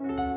โ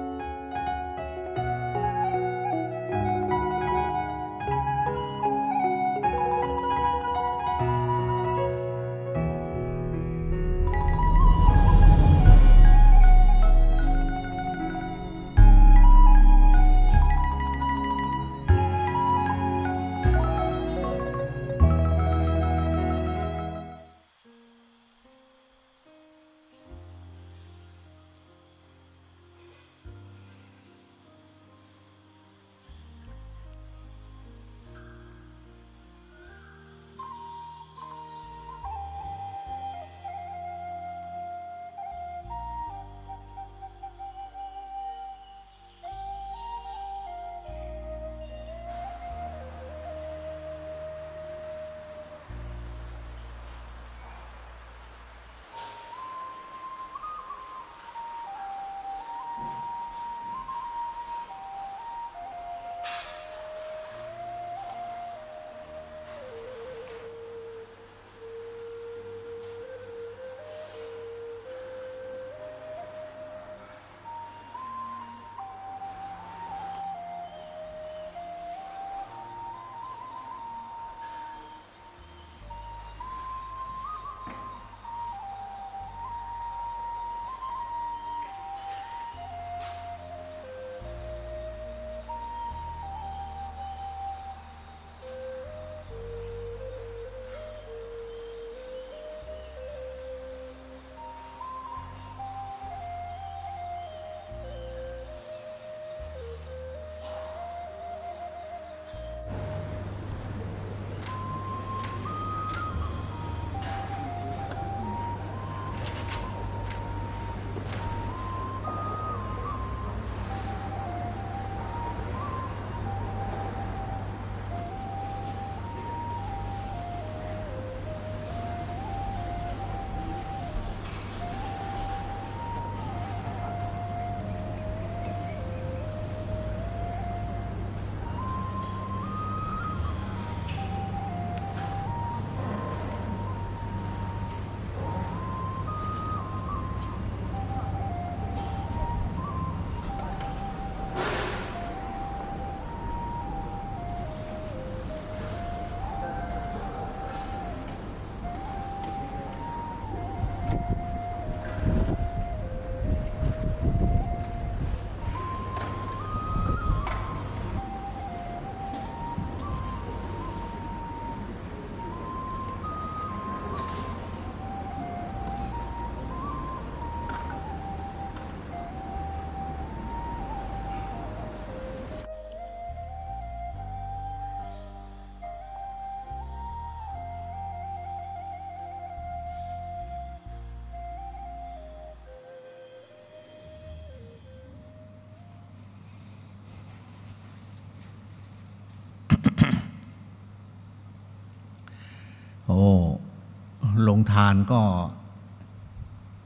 ทานก็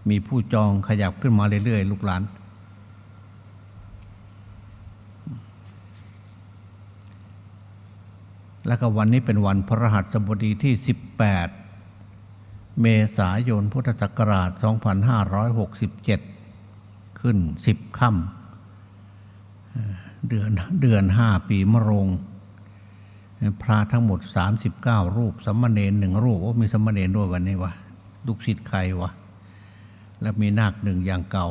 มีผู้จองขยับขึ้นมาเรื่อยๆ ลูกหลาน แล้วก็วันนี้เป็นวันพระหัสบดีที่ 18 เมษายนพุทธศักราช 2567 ขึ้น 10 ค่ำเดือนเดือน 5 ปีมะโรง พระทั้งหมด 39 รูปสัมมาเนนหนึ่งรูปโอ้มีสัมมาเนนด้วยวันนี้วะลูกศิษย์ใครวะแล้วมีนาคหนึ่งอย่างเก่า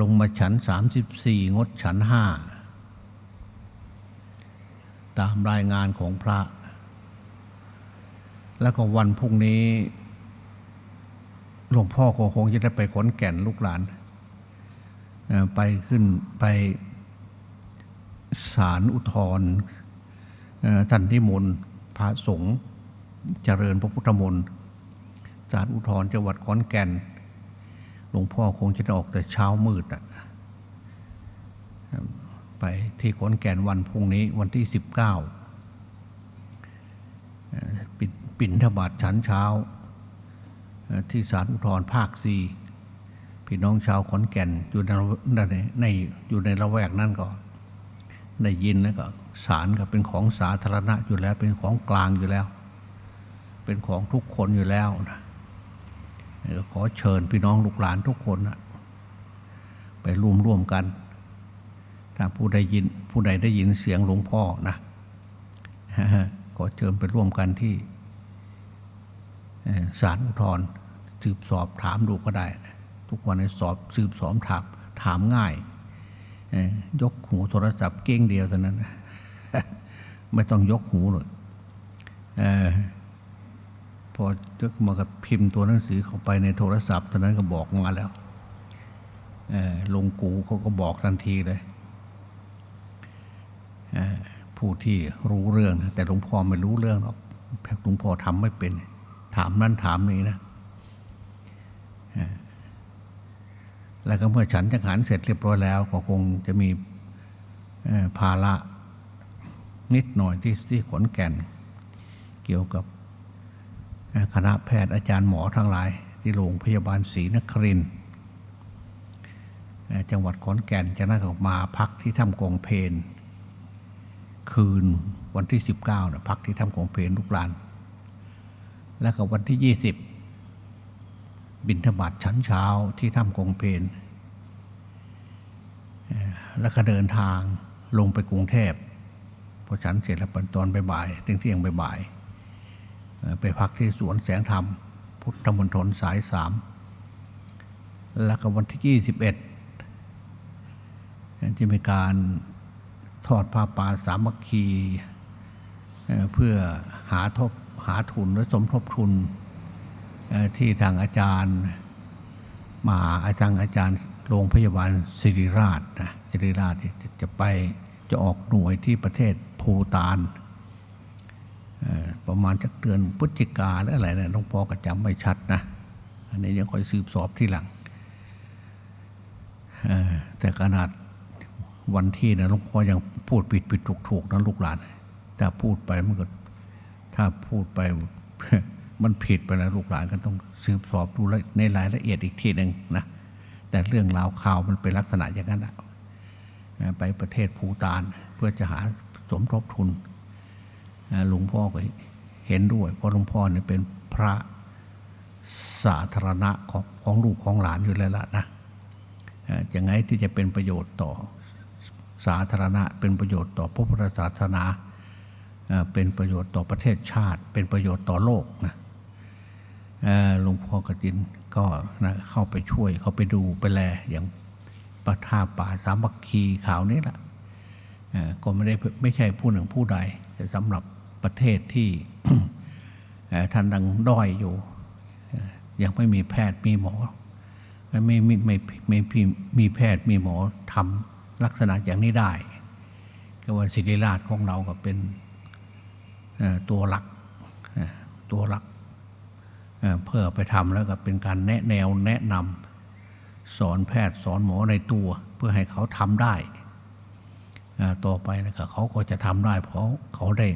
ลงมาฉัน 34 งดฉันห้าตามรายงานของพระ แล้วก็วันพรุ่งนี้หลวงพ่อก็คงจะได้ไปขนแก่นลูกหลาน ไปขึ้นไป ศาลอุทธร์ท่านนิมนต์พระสงฆ์เจริญพระพุทธมนต์ศาลอุทธรจังหวัดขอนแก่น หลวงพ่อคงจะได้ออกแต่เช้ามืดอะไปที่ขอนแก่นวันพรุ่งนี้วันที่ 19เอ่อปิดปิ่นทบาทฉันเช้า ที่ศาลอุทธรภาคสี่พี่น้องชาวขอนแก่นอยู่ในในอยู่ในละแวกนั้นก็ ได้ยินแล้วก็ศาลก็เป็นของสาธารณะอยู่แล้ว เป็นของกลางอยู่แล้ว เป็นของทุกคนอยู่แล้วนะก็ขอเชิญพี่น้องลูกหลานทุกคนนะไปร่วมร่วมกัน ถ้าผู้ใดยินผู้ใดได้ยินเสียงหลวงพ่อนะขอเชิญไปร่วมกันที่ศาลอุทธรสืบสอบถามดูก็ได้ ทุกวันในสอบสืบสอบถามถามง่าย ยกหูโทรศัพท์เก้งเดียวเท่านั้น ไม่ต้องยกหูเลยเอพอเจกมากับพิมพ์ตัวหนังสือเข้าไปในโทรศัพท์เท่านั้นก็บอกมาแล้วลงกูเขาก็บอกทันทีเลยผู้ที่รู้เรื่องนะแต่หลวงพ่อไม่รู้เรื่องหรอกหลวงพ่อทำไม่เป็น ถามนั่นถามนี่นะเอ่อ แล้วก็เมื่อฉันจังหันเสร็จเรียบร้อยแล้ว ก็คงจะมีภาระนิดหน่อยที่ที่ขอนแก่น เกี่ยวกับคณะแพทย์อาจารย์หมอทั้งหลาย ที่โรงพยาบาลศรีนครินจังหวัดขอนแก่นจะนั่งออกมาพักที่ถ้ำกองเพนคืนวันที่ 19นะพักที่ถ้ำกองเพนลูกหลาน แล้วก็วันที่ 20 บินธบัตชั้นเช้าที่ถ้ำกงเพนแล้วก็เดินทางลงไปกรุงเทพพอฉันเสร็จแล้วตอนบ่ายๆเที่ยงเที่ยงบ่ายๆไปพักที่สวนแสงธรรม พุทธมณฑลสายสามแล้วก็วันที่ยี่สิบเอ็ดจะมีการทอดผ้าป่าสามัคคี เพื่อหาทบหาทุนและสมทบทุน ที่ทางอาจารย์มาอาจารย์อาจารย์โรงพยาบาลศิริราชนะศิริราชจะจะไปจะออกหน่วยที่ประเทศภูตานประมาณจากเดือนพฤศจิกาหรืออะไรนะหลวงพ่อก็จำไม่ชัดนะอันนี้ยังคอยสืบสอบที่หลังแต่ขนาดวันที่นะหลวงพ่อยังพูดผิดผิดถูกถูกนะลูกหลานแต่พูดไปมันก็ถ้าพูดไป มันผิดไปนะลูกหลานก็ต้องสืบสอบดูในรายละเอียดอีกทีหนึ่งนะแต่เรื่องราวข่าวมันเป็นลักษณะอย่างนั้นไปประเทศภูตานเพื่อจะหาสมทบทุนหลวงพ่อก็เห็นด้วย เพราะหลวงพ่อเนี่ยเป็นพระสาธารณะของของลูกของหลานอยู่แล้วล่ะนะเอ่อยังไงที่จะเป็นประโยชน์ต่อสาธารณะ เป็นประโยชน์ต่อพระพุทธศาสนาเป็นประโยชน์ต่อประเทศชาติ เป็นประโยชน์ต่อโลกนะ หลวงพ่อกตินก็นะเข้าไปช่วยเข้าไปดูไปแลอย่างประท่าป่าสามัคคีข่าวนี้แหละเอ่อก็ไม่ได้ไม่ใช่ผู้หนึ่งผู้ใด แต่สำหรับประเทศที่ท่านดังด้อยอยู่ ยังไม่มีแพทย์มีหมอไม่ไม่ไม่ไม่ไม่มีแพทย์มีหมอทำลักษณะอย่างนี้ได้ก็ว่าศิริราชของเราก็เป็นตัวหลักตัวหลัก เพื่อไปทำแล้วก็เป็นการแนะแนวแนะนำสอนแพทย์สอนหมอในตัว เพื่อให้เขาทำได้ ต่อไปนะครับเขาก็จะทำได้ เพราะเขาได้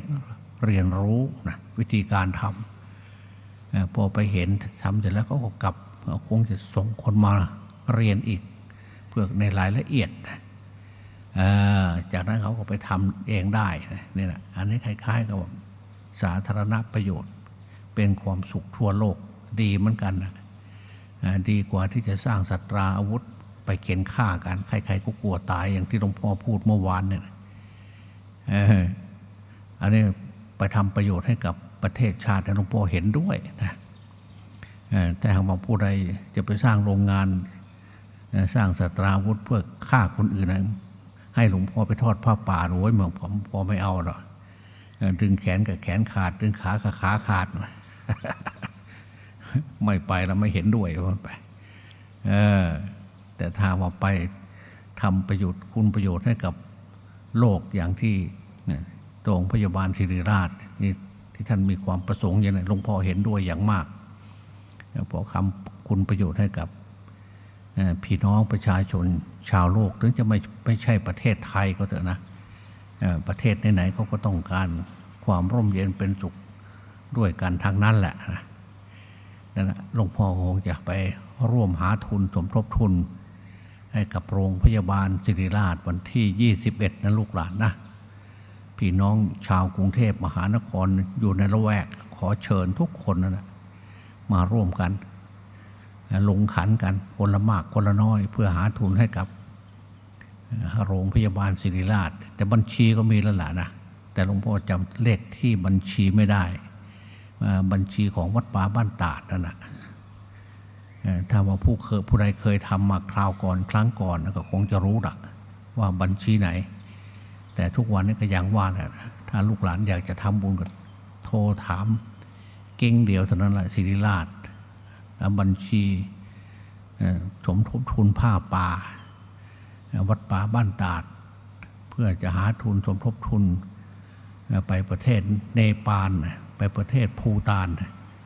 เรียนรู้นะวิธีการทำพอไปเห็นทำเสร็จแล้วก็กลับคงจะส่งคนมาเรียนอีก เพื่อในรายละเอียดนะจากนั้นเขาก็ไปทำเองได้นี่แหละอันนี้คล้ายๆกับสาธารณประโยชน์ เป็นความสุขทั่วโลกดีเหมือนกันนะดีกว่าที่จะสร้างสัตราอาวุธไปเข็นฆ่ากัน ใครๆก็กลัวตายอย่างที่หลวงพ่อพูดเมื่อวานเนี่ยอันนี้ไปทำประโยชน์ให้กับประเทศชาติหลวงพ่อเห็นด้วยนะแต่หากว่าผู้ใดจะไปสร้างโรงงานสร้างสัตราวุธเพื่อฆ่าคนอื่นนะให้หลวงพ่อไปทอดผ้าป่าโอ้ยเมืองผมพอไม่เอาหรอกดึงแขนกับแขนขาด ดึงขากับขาขาด ไม่ไปแล้วไม่เห็นด้วยว่าไป เออ แต่ถ้าว่าไปทำประโยชน์คุณประโยชน์ให้กับโลกอย่างที่โรงพยาบาลศิริราชนี่ที่ท่านมีความประสงค์อย่างนั้นหลวงพ่อเห็นด้วยอย่างมากเพราะคำคุณประโยชน์ให้กับพี่น้องประชาชนชาวโลก ถึงจะไม่ไม่ใช่ประเทศไทยก็เถอะนะประเทศไหนๆเขาก็ต้องการความร่มเย็นเป็นสุข ด้วยกันทางนั้นแหละนะนั่นแหละหลวงพ่อคงจะไปร่วมหาทุนสมทบทุน ให้กับโรงพยาบาลศิริราชวันที่ 21นะลูกหลานนะพี่น้องชาวกรุงเทพมหานครอยู่ในละแวก ขอเชิญทุกคนนะนะมาร่วมกัน ลงขันกันคนละมากคนละน้อย เพื่อหาทุนให้กับโรงพยาบาลศิริราช แต่บัญชีก็มีแล้วล่ะนะแต่หลวงพ่อจำเลขที่บัญชีไม่ได้ บัญชีของวัดป่าบ้านตาดนั่นนะถ้าว่าผู้เคยผู้ใดเคยทำมาคราวก่อนครั้งก่อนก็คงจะรู้ละว่าบัญชีไหน แต่ทุกวันนี้ก็ยังว่านะถ้าลูกหลานอยากจะทำบุญก็โทรถาม เก่งเดียวเท่านั้นแหละศิริราชแล้วบัญชีสมทบทุนผ้าป่า วัดป่าบ้านตาด เพื่อจะหาทุนสมทบทุนไปประเทศเนปาลนะ ไปประเทศภูตาน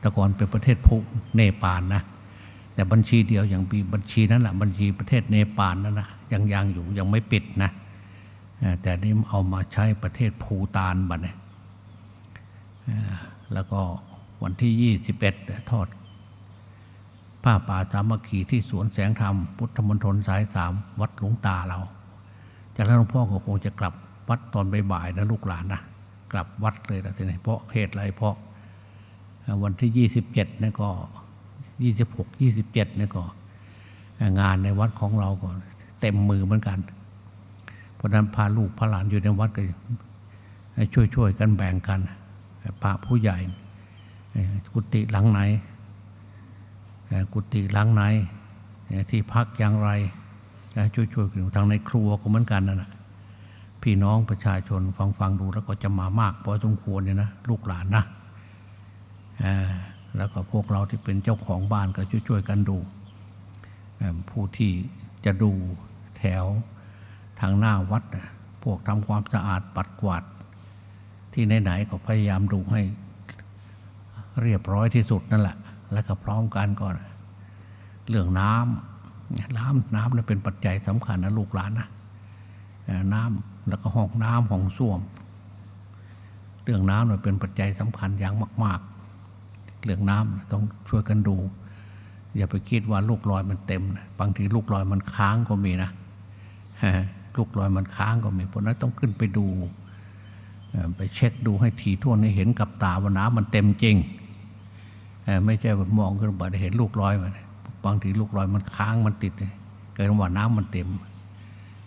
แต่ก่อนเป็นประเทศภูเนปาลนะแต่บัญชีเดียวอย่างปีบัญชีนั้นแหละบัญชีประเทศเนปาลนั่นนะยังยังอยู่ยังไม่ปิดนะแต่นี่เอามาใช้ประเทศภูตานบัดเนี่ยแล้วก็วันที่ 21 ทอดผ้าป่าสามัคคีที่สวนแสงธรรม พุทธมณฑลสายสามวัดหลวงตาเรา จากนั้นหลวงพ่อก็คงจะกลับวัดตอนบ่ายๆนะลูกหลานนะ กลับวัดเลยนะทีนี้เพราะเหตุอะไรเพราะวันที่ 27เนี่ยก็26 27เนี่ก็งานในวัดของเราก็เต็มมือเหมือนกัน เพราะนั้นพาลูกพาหลานอยู่ในวัดก็ช่วยๆกันแบ่งกันพระผู้ใหญ่ กุฏิหลังไหน กุฏิหล้างในที่พักอย่างไรช่วยๆกันอยู่ทางในครัวก็เหมือนกันนั่นแหะ พี่น้องประชาชนฟังฟังดูแล้วก็จะมามากพอสมควรเนี่ยนะลูกหลานนะแล้วก็พวกเราที่เป็นเจ้าของบ้านก็ช่วยๆกันดู ผู้ที่จะดูแถวทางหน้าวัด พวกทำความสะอาดปัดกวาด ที่ไหนๆก็พยายามดูให้เรียบร้อยที่สุดนั่นแหละ แล้วก็พร้อมกันก่อน เรื่องน้ำน้ำน้ำเป็นปัจจัยสำคัญนะลูกหลานนะน้ำ แล้วก็ห้องน้ำห้องส้วม เรื่องน้ำเนี่ยเป็นปัจจัยสำคัญอย่างมาก ๆ เรื่องน้ำต้องช่วยกันดู อย่าไปคิดว่าลูกลอยมันเต็มนะบางทีลูกลอยมันค้างก็มีนะลูกลอยมันค้างก็มีเพราะนั้นต้องขึ้นไปดู ไปเช็คดูให้ถี่ถ้วนให้เห็นกับตาว่าน้ำมันเต็มจริง ไม่ใช่ว่ามองขึ้นไปเห็นลูกลอยมันบางทีลูกลอยมันค้างมันติดเลยเกิดว่าน้ำมันเต็ม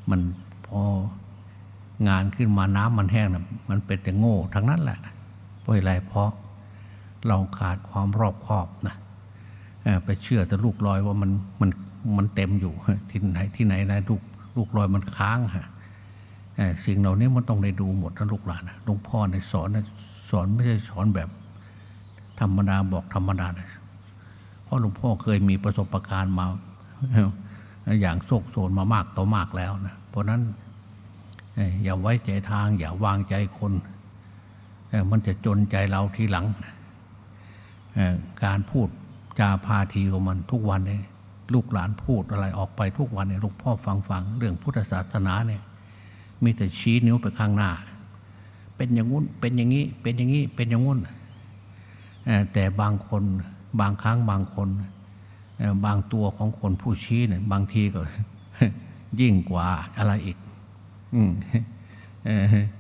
มันพอ งานขึ้นมาน้ำมันแห้งนะมันเป็นแต่โง่ทั้งนั้นแหละเพราะอะไรเพราะเราขาดความรอบคอบนะไปเชื่อแต่ลูกลอยว่ามันมันมันเต็มอยู่ที่ไหนที่ไหนนะลูกลูกลอยมันค้างฮะสิ่งเหล่านี้มันต้องได้ดูหมดนะลูกหลานหลวงพ่อในยสอนนะสอนไม่ใช่สอนแบบธรรมดาบอกธรรมดานะเพราะหลวงพ่อเคยมีประสบการณ์มาอย่างโศกโศนมามากต่อมากแล้วนะเพราะนั้น อย่าไว้ใจทาง อย่าวางใจคนมันจะจนใจเราทีหลัง การพูดจาพาทีของมันทุกวันเนี่ยลูกหลานพูดอะไรออกไปทุกวันเนี่ยหลวงพ่อฟังฟังเรื่องพุทธศาสนาเนี่ยมีแต่ชี้นิ้วไปข้างหน้า เป็นอย่างงู้นเป็นอย่างนี้เป็นอย่างนี้เป็นอย่างงู้นแต่บางคนบางครั้งบางคน บางตัวของคนผู้ชี้เนี่ยบางทีก็ยิ่งกว่าอะไรอีก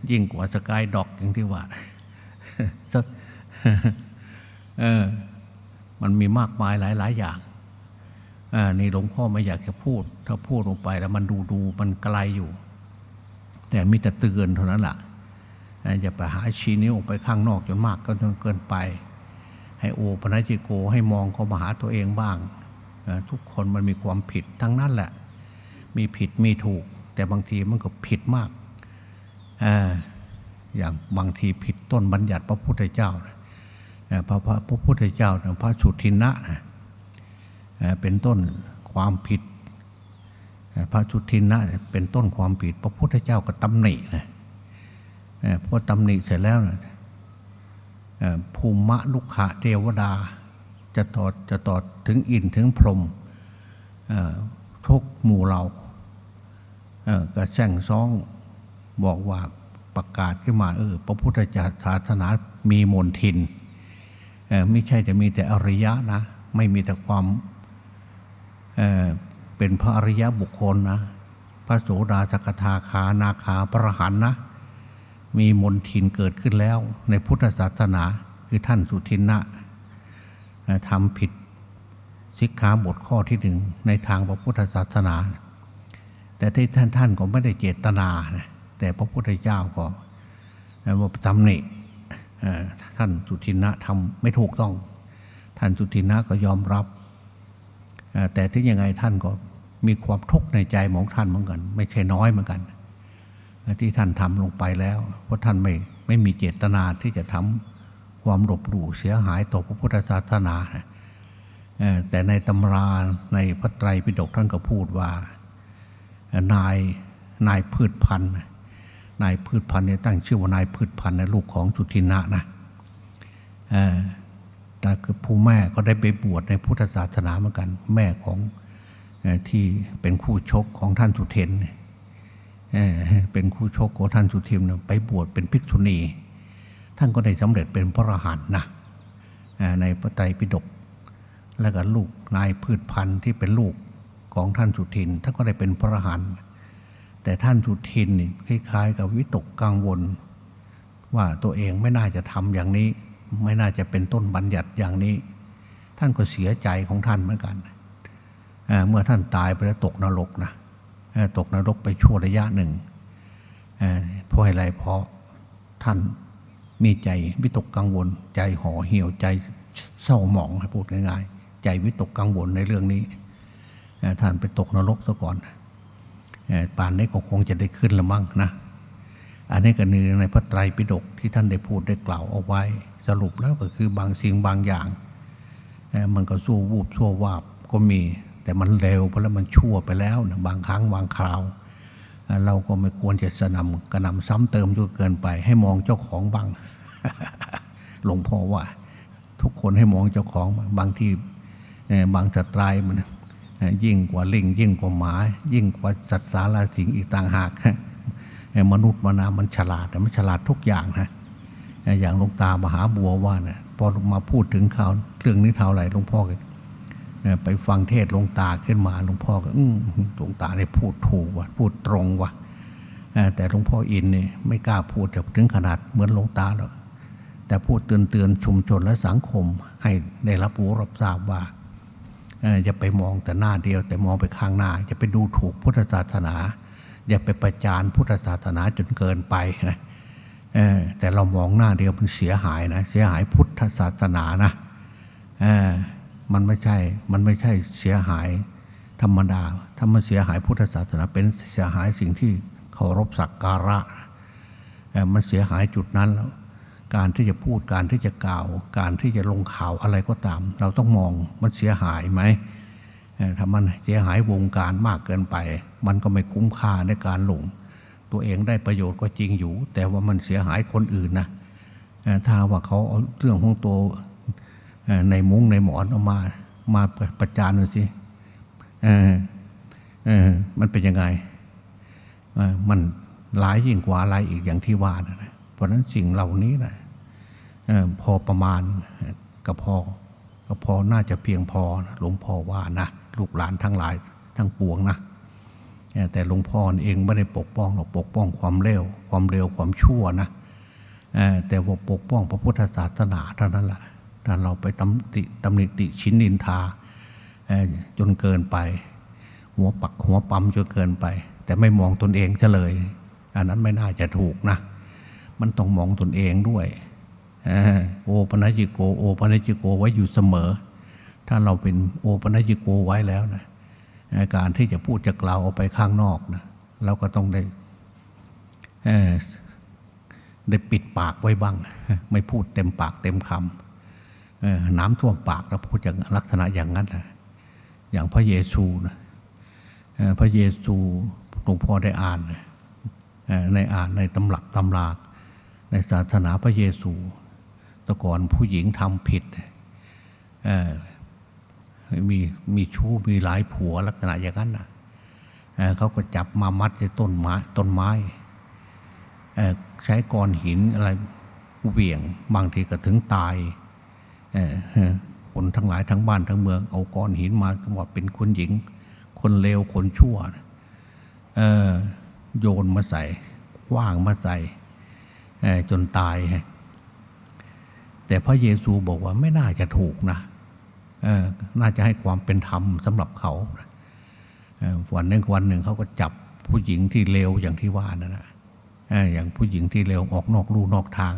ยิ่งกว่าสกายดอกอย่างที่ว่าเออมันมีมากมายหลายหลายๆอย่างนี่หลวงพ่อไม่อยากจะพูด ถ้าพูดลงไปแล้วมันดูดูมันไกลอยู่ แต่มีแต่เตือนเท่านั้นแหละอย่าไปหาชี้นิ้วออกไปข้างนอกจนมากก็จนเกินไป ให้โอปนัจิโกให้มองเข้ามาหาตัวเองบ้าง ทุกคนมันมีความผิดทั้งนั้นแหละ มีผิดมีถูก แต่บางทีมันก็ผิดมากออย่างบางทีผิดต้นบัญญัติพระพุทธเจ้าพระพระพระพุทธเจ้าพระสุทินะนะเอ่อเป็นต้นความผิด พระสุทินะเป็นต้นความผิด พระพุทธเจ้าก็ตำหนินะพอตำหนิเสร็จแล้วภูมะลุกขะเทวดา จะตอดจะตอดถึงอินถึงพรมทุกหมู่เรา เออก็แช่งซ้องบอกว่าประกาศขึ้นมาเออพระพุทธศาสนามีมนทินเออไม่ใช่จะมีแต่อริยะนะ ไม่มีแต่ความเออเป็นพระอริยะบุคคลนะ พระโสดาสกทาคานาคาพระหันนะ มีมนทินเกิดขึ้นแล้ว ในพุทธศาสนาคือท่านสุทินะทำผิดสิกขาบทข้อที่หนึ่งในทางพระพุทธศาสนา แต่ที่ท่านท่านก็ไม่ได้เจตนานะแต่พระพุทธเจ้าก็ว่าตำหนิเอ่อท่านสุทินะทำไม่ถูกต้อง ท่านสุทินะก็ยอมรับ แต่ที่ยังไงท่านก็มีความทุกข์ในใจของท่านเหมือนกัน ไม่ใช่น้อยเหมือนกัน ที่ท่านทำลงไปแล้ว เพราะท่านไม่ไม่มีเจตนาที่จะทำความหลบหลู่เสียหายต่อพระพุทธศาสนาแต่ในตำราในพระไตรปิฎกท่านก็พูดว่า นายนายพืชพันธุ์นายพืชพันธุ์เนี่ยตั้งชื่อว่านายพืชพันธุ์นะลูกของสุทินะนะแต่คือผู้แม่ก็ได้ไปบวชในพุทธศาสนาเหมือนกัน แม่ของอที่เป็นคู่ชกของท่านสุเทนเป็นคู่ชกของท่านสุทิมเนี่ยไปบวชเป็นภิกษุณี ท่านก็ได้สำเร็จเป็นพระอรหันต์นะในพระไตรปิฎกแล้วก็ลูกนายพืชพันธุ์ที่เป็นลูก ของท่านสุทินท่านก็ได้เป็นพระรหันต์แต่ท่านสุทินคล้าย ๆ กับวิตกกังวล ว่าตัวเองไม่น่าจะทำอย่างนี้ ไม่น่าจะเป็นต้นบัญญัติอย่างนี้ ท่านก็เสียใจของท่านเหมือนกันเเมื่อท่านตายไปแล้วตกนรกนะตกนรกไปชั่วระยะหนึ่งเพราะอะไรเพราะท่านมีใจวิตกกังวล ใจห่อเหี่ยวใจเศร้าหมองพูดง่ายๆ ใจวิตกกังวลในเรื่องนี้ ท่านไปตกนรกซะก่อนป่านนี้ก็คงจะได้ขึ้นละมั่งนะ อันนี้ก็คือในพระไตรปิฎกที่ท่านได้พูดได้กล่าวเอาไว้ สรุปแล้วก็คือบางสิ่งบางอย่าง มันก็สู้วูบสู้วาบก็มี แต่มันเร็วไปแล้วมันชั่วไปแล้วนะบางครั้งบางคราว เราก็ไม่ควรจะสนำกระนำซ้ำเติมจนเกินไป ให้มองเจ้าของบ้างหลวงพ่อว่า ทุกคนให้มองเจ้าของบางที่บางสตว์ร้ายมัน ยิ่งกว่าลิงยิ่งกว่าหมา ยิ่งกว่าสัตว์สาราสิงอีกต่างหากมนุษย์มนามันฉลาดแต่มันฉลาดทุกอย่างนะอย่างหลวงตามหาบัวว่านะพอมาพูดถึงข่าวเรื่องนี้เท่าไหร่หลวงพ่อก็ไปฟังเทศหลวงตาขึ้นมาหลวงพ่อก็หลวงตาได้พูดถูกว่ะพูดตรงว่ะแต่หลวงพ่ออินนี่ไม่กล้าพูดถึงขนาดเหมือนหลวงตาหรอกแต่พูดเตือนเตือนชุมชนและสังคมให้ได้รับรู้รับทราบว่า อย่าไปมองแต่หน้าเดียว แต่มองไปข้างหน้า อย่าไปดูถูกพุทธศาสนา อย่าไปประจานพุทธศาสนาจนเกินไปนะแต่เรามองหน้าเดียวมันเสียหายนะเสียหายพุทธศาสนานะมันไม่ใช่ มันไม่ใช่เสียหายธรรมดา ถ้ามันเสียหายพุทธศาสนาเป็นเสียหายสิ่งที่เคารพสักการะเอ่มันเสียหายจุดนั้นแล้ว การที่จะพูดการที่จะกล่าว การที่จะลงข่าวอะไรก็ตาม เราต้องมองมันเสียหายไหมถ้ามันเสียหายวงการมากเกินไป มันก็ไม่คุ้มค่าในการลง ตัวเองได้ประโยชน์ก็จริงอยู่ แต่ว่ามันเสียหายคนอื่นนะถ้าว่าเขาเอาเรื่องของตัวในมุ้งในหมอนเอามามาประจานดูสิเออเออมันเป็นยังไงมันหลายยิ่งกว่าอะไรอีกอย่างที่ว่านะ ราะนั้นสิ่งเหล่านี้นะพอประมาณก็พอก็พอน่าจะเพียงพอหลวงพ่อว่านะลูกหลานทั้งหลายทั้งปวงนะแต่หลวงพ่อเองไม่ได้ปกป้องหรอกปกป้องความเลวความเร็วความชั่วนะแต่ว่าปกป้องพระพุทธศาสนาเท่านั้นแหละถ้าเราไปตำติตำหนิติชินนินทาจนเกินไป หัวปักหัวปั๊มจนเกินไป แต่ไม่มองตนเองเฉลย อันนั้นไม่น่าจะถูกนะ มันต้องมองตนเองด้วยโอปัญญิโกโอปัญญิโกไว้อยู่เสมอ ถ้าเราเป็นโอปัญญิโกไว้แล้วนะการที่จะพูดจะกล่าวออกไปข้างนอกนะเราก็ต้องได้ได้ปิดปากไว้บ้าง ไม่พูดเต็มปากเต็มคำน้ำท่วมปากแล้วพูดอย่างลักษณะอย่างนั้นนะอย่างพระเยซูนะพระเยซูหลวงพ่อได้อ่านในอ่านในตำรับตำรา ในศาสนาพระเยซูแต่ก่อนผู้หญิงทำผิดมีมีชู้มีหลายผัวลักษณะอย่างนั้นนะเเขาก็จับมามัดในต้นไม้ต้นไม้ใช้ก้อนหินอะไรเหวี่ยงบางทีก็ถึงตายคนทั้งหลายทั้งบ้านทั้งเมือง เอาก้อนหินมาว่าเป็นคนหญิง คนเลวคนชั่วโยนมาใส่คว้างมาใส่ จนตาย แต่พระเยซูบอกว่าไม่น่าจะถูกนะน่าจะให้ความเป็นธรรมสำหรับเขาวันหนึ่งวันหนึ่งเขาก็จับผู้หญิงที่เลวอย่างที่ว่านั่นนะเอ่อย่างผู้หญิงที่เลวออกนอกลู่นอกทาง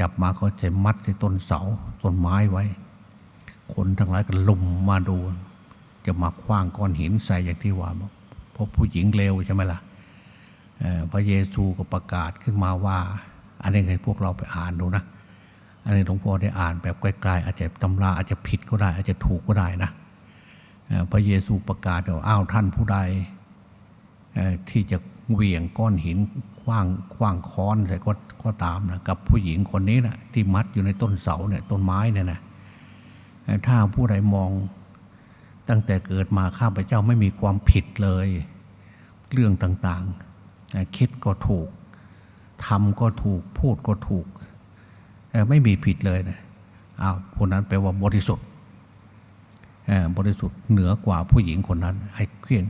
จับมาเขาจะมัดที่ต้นเสาต้นไม้ไว้ คนทั้งหลายก็ลุมมาดู จะมาคว้างก้อนหินใส่อย่างที่ว่าเพราะผู้หญิงเลวใช่ไหมล่ะเอ่อ พระเยซูก็ประกาศขึ้นมาว่า อันนี้ให้พวกเราไปอ่านดูนะ อันนี้หลวงพ่อได้อ่านแบบไกลๆอาจจะตำราอาจจะผิดก็ได้ อาจจะถูกก็ได้นะพระเยซูประกาศว่าอ้าวท่านผู้ใดที่จะเหวี่ยงก้อนหินคว้างคว้างค้อนใส่ก็ก็ตามนะกับผู้หญิงคนนี้นะที่มัดอยู่ในต้นเสาเนี่ยต้นไม้เนี่ยนะถ้าผู้ใดมองตั้งแต่เกิดมาข้าพเจ้าไม่มีความผิดเลย เรื่องต่างๆ คิดก็ถูกทำก็ถูกพูดก็ถูก ไม่มีผิดเลยนะอ้าวคนนั้นแปลว่าบริสุทธิ์บริสุทธิ์เหนือกว่าผู้หญิงคนนั้น ให้เคลื่อง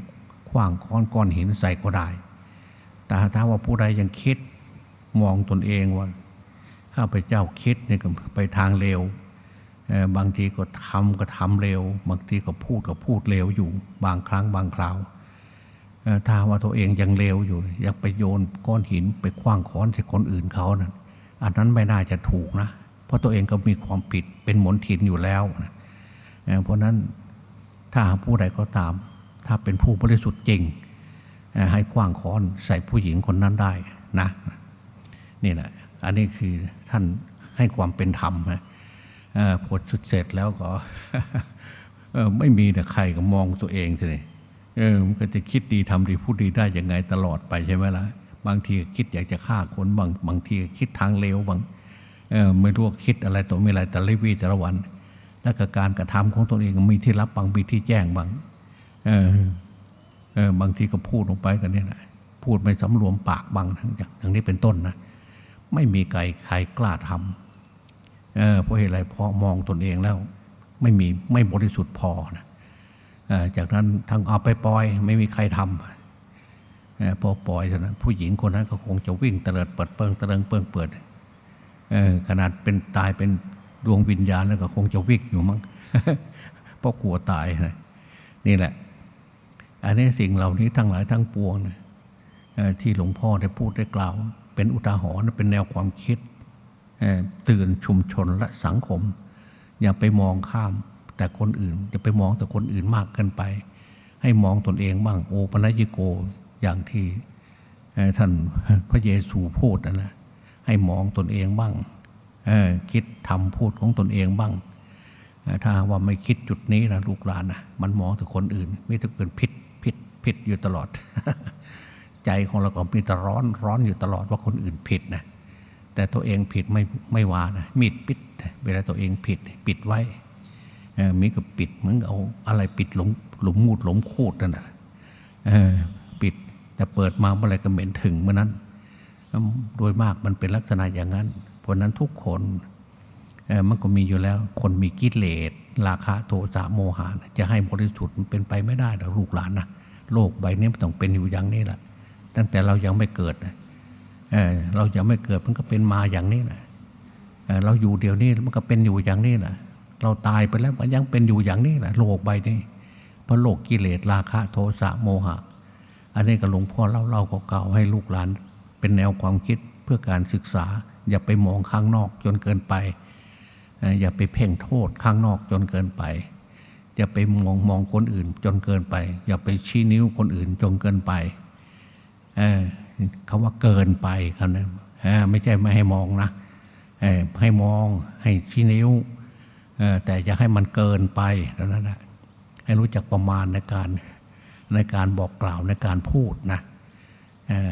คว้างก้อนก้อนหินใส่ก็ได้ แต่ถ้าว่าผู้ใดยังคิดมองตนเองว่าข้าพเจ้าคิดเนี่ยไปทางเร็วบางทีก็ทำก็ทำเร็ว บางทีก็พูดก็พูดเร็วอยู่ บางครั้งบางคราว ถ้าว่าตัวเองยังเร็วอยู่ยังไปโยนก้อนหินไปคว้างค้อนใส่คนอื่นเขานั่นอันนั้นไม่น่าจะถูกนะ เพราะตัวเองก็มีความผิดเป็นหมนทินอยู่แล้วนะเพราะนั้นถ้าผู้ใดก็ตาม ถ้าเป็นผู้บริสุทธิ์จริง ให้คว้างค้อนใส่ผู้หญิงคนนั้นได้นะนี่แหละอันนี้คือท่านให้ความเป็นธรรมนะผลสุดเสร็จแล้วก็ไม่มีแต่ใครก็มองตัวเองสิ เออมันก็จะคิดดีทำดีพูดดีได้ยังไงตลอดไปใช่ไหมล่ะบางทีคิดอยากจะฆ่าคนบางบางทีคิดทางเลวบางเออไม่รู้ว่าคิดอะไรตัวมีอะไรแต่ละวีแต่ละวัน แล้วก็การกระทำของตนเองมีที่รับบางมีที่แจ้งบางเออเออบางทีก็พูดลงไปกันเนี่ยนะพูดไม่สำรวมปากบางทั้งอย่างนี้เป็นต้นนะไม่มีใครใครกล้าทำเออเพราะเหตุอะไรเพราะมองตนเองแล้ว ไม่มีไม่บริสุทธิ์พอนะ จากนั้นทางเอาไปปล่อย ไม่มีใครทำพอปล่อยเท่านั้นผู้หญิงคนนั้นก็คงจะวิ่งเตลิดเปิดเปิงเตลิงเปิงเปิดขนาดเป็นตายเป็นดวงวิญญาณแล้วก็คงจะวิ่งอยู่มั้งเพราะกลัวตายนะนี่แหละ อันนี้สิ่งเหล่านี้ทั้งหลายทั้งปวงนะที่หลวงพ่อได้พูดได้กล่าว เป็นอุทาหรณ์เป็นแนวความคิดเตือนชุมชนและสังคม อย่าไปมองข้าม แต่คนอื่นอย่าไปมองแต่คนอื่นมากเกินไป ให้มองตนเองบ้างโอปัญญิโกอย่างที่ท่านพระเยซูพูดนะนะให้มองตนเองบ้างคิดทำพูดของตนเองบ้าง ถ้าว่าไม่คิดจุดนี้นะลูกหลานนะมันมองแต่คนอื่นไม่ต้องเกินผิดผิดผิดอยู่ตลอด ใจของเราก็มีแต่ร้อนร้อนอยู่ตลอดว่าคนอื่นผิดนะแต่ตัวเองผิดไม่ไม่ว่านะมีดปิด เวลาตัวเองผิดปิดไว้ เออมีก็ปิดเหมือนเอาอะไรปิดหลงหลุมมูดหลุมคูดนั่นนะเออปิดแต่เปิดมาเมื่อไหรก็เหม็นถึงเมื่อนั้น โดยมากมันเป็นลักษณะอย่างนั้น เพราะนั้นทุกคนมันก็มีอยู่แล้ว คนมีกิเลสราคะโทสะโมหะจะให้บริสุทธิ์มันเป็นไปไม่ได้หรอกลูกหลานนะโลกใบนี้มันต้องเป็นอยู่อย่างนี้แหละตั้งแต่เรายังไม่เกิดเออเรายังไม่เกิดมันก็เป็นมาอย่างนี้แหละเออเราอยู่เดี๋ยวนี้มันก็เป็นอยู่อย่างนี้แหละ เราตายไปแล้วมันยังเป็นอยู่อย่างนี้แหละโลกใบนี้เพราะโลกกิเลสราคะโทสะโมหะ อันนี้ก็หลวงพ่อเล่าเล่าเก่าให้ลูกหลาน เป็นแนวความคิดเพื่อการศึกษา อย่าไปมองข้างนอกจนเกินไป อย่าไปเพ่งโทษข้างนอกจนเกินไป อย่าไปมองมองคนอื่นจนเกินไป อย่าไปชี้นิ้วคนอื่นจนเกินไปคำว่าเกินไปคำนั้นไม่ใช่ไม่ให้มองนะให้มองให้ชี้นิ้ว แต่อย่าให้มันเกินไปเท่านั้นนะให้รู้จักประมาณในการในการบอกกล่าวในการพูดนะ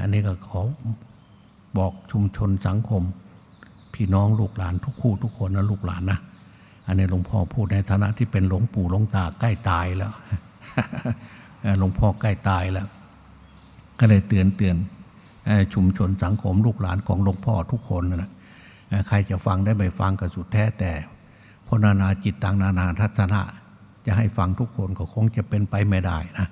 อันนี้ก็ขอบอกชุมชนสังคม พี่น้องลูกหลานทุกคู่ทุกคนนะลูกหลานนะอันนี้หลวงพ่อพูดในฐานะที่เป็นหลวงปู่หลวงตาใกล้ตายแล้วหลวงพ่อใกล้ตายแล้ว ก็เลยเตือนเตือนชุมชนสังคมลูกหลานของหลวงพ่อทุกคนนะใครจะฟังได้ไม่ฟังก็สุดแท้แต่ ราะนานาจิตตังนานาทัศนะ จะให้ฟังทุกคนก็คงจะเป็นไปไม่ได้นะ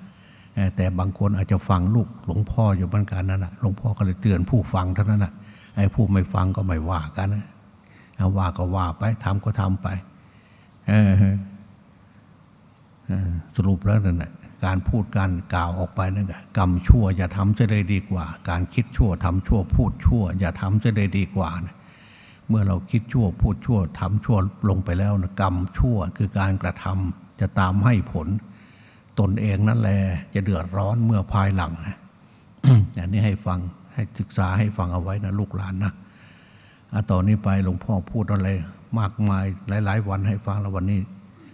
แต่บางคนอาจจะฟังลูกหลวงพ่ออยู่เหมือนกันนั่นนะหลวงพ่อก็เลยเตือนผู้ฟังเท่านั้นนะไอ้ผู้ไม่ฟังก็ไม่ว่ากันนะว่าก็ว่าไปทำก็ทำไปสรุปแล้วนั่นแหละการพูดการกล่าวออกไปนั่นแหละกรรมชั่วอย่าทำจะได้ดีกว่า การคิดชั่วทำชั่วพูดชั่ว อย่าทำจะได้ดีกว่านะ เมื่อเราคิดชั่วพูดชั่วทำชั่วลงไปแล้วนะกรรมชั่วคือการกระทำจะตามให้ผล ตนเองนั่นแหละจะเดือดร้อนเมื่อภายหลังนะอย่างนี้ให้ฟังให้ศึกษาให้ฟังเอาไว้นะลูกหลานนะอะต่อนนี้ไปหลวงพ่อพูดอะไรมากมายหลาย ๆ วันให้ฟังแล้ววันนี้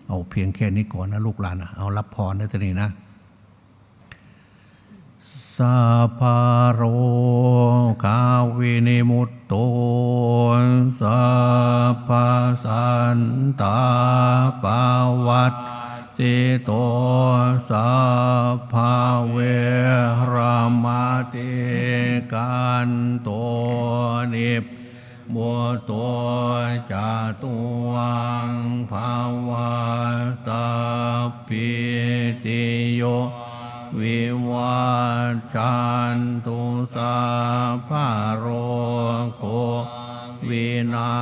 เอาเพียงแค่นี้ก่อนนะลูกหลานนะเอารับพรนะทีนี้นะ สัพพโรคาวินิมุตโตสัพพะสันตาปาวัตติโตสัพพะเวรามาติกันโตนิพบัวตัวจาตุวังภาวะสัพพิติโย วิวัชชันตุสัพพะโรโควินา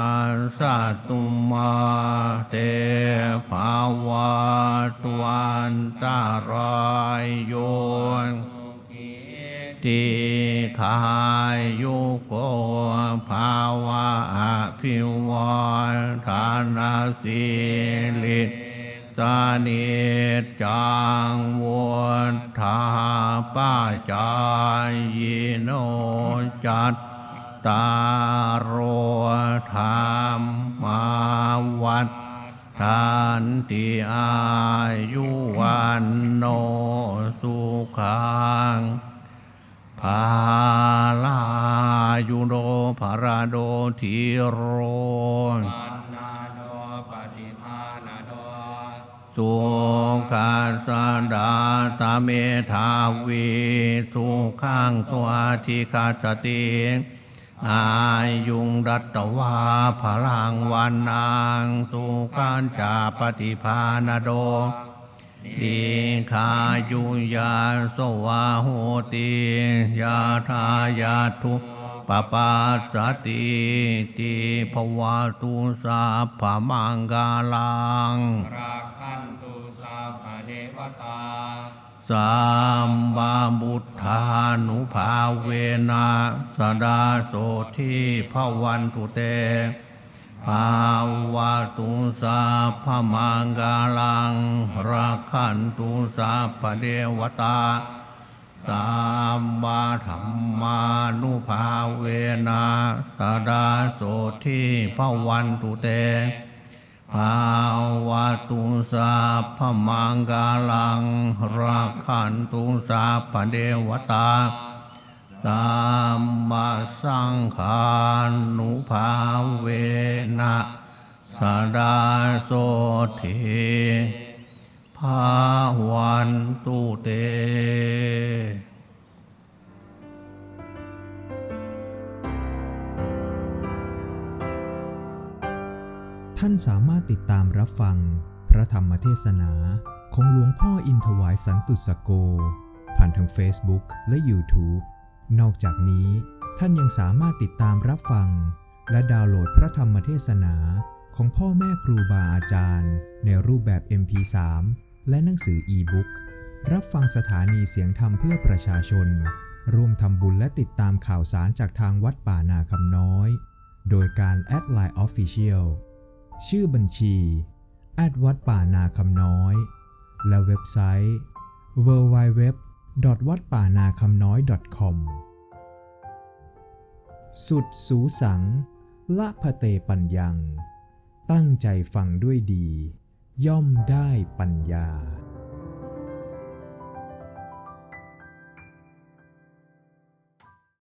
สตุมาเตภาวะตวันตารายโยติขายุโกภาวะอภิวัฒนาสิลิ สานิจจังวุฒาป้าจายโนจัตตารโรธรรมาวัดทันติอายุวันโนสุขังภาลายุโรภาราโดทีโร สุขัสดาตาเมธาวีสุขังสวัทิคาสติอายุงรัตวาพลังวันนางสุขันจาปฏิภาณโดทีขายุยาสวาโหติยาทายาทุ ปปาสติติภวาตุสาพมังกาลังราคันตุสัพพะเทวตาสัมบาบุทธานุภาเวนะสดาโสทิภวันตุเตภาวะตุสาพมังกาลังรักขันตุสาพเดวตา สัมมาธรรมานุภาเวนะสดาโสทิภวันตุเตภาวะตุสาพมังกาลังรักขันตุสาพเดวตาสัมมาสังฆานุภาเวนะสดาโสทิาวันตุเตท่านสามารถติดตามรับฟัง พระธรรมเทศนาของหลวงพ่ออินถวายสันตุสโก ผ่านทาง Facebook และ YouTube นอกจากนี้ท่านยังสามารถติดตามรับฟัง และดาวน์โหลดพระธรรมเทศนาของพ่อแม่ครูบาอาจารย์ ในรูปแบบ MP3 และหนังสืออีบุ๊กรับฟังสถานีเสียงธรรมเพื่อประชาชน ร่วมทำบุญและติดตามข่าวสารจากทางวัดป่านาคำน้อย โดยการแอดไลน์ Official ชื่อบัญชี แอดวัดป่านาคำน้อย และเว็บไซต์ www. วัดป่านาคำน้อย .com สุดสูสัง ละพะเตปัญญัง ตั้งใจฟังด้วยดี ย่อมได้ปัญญา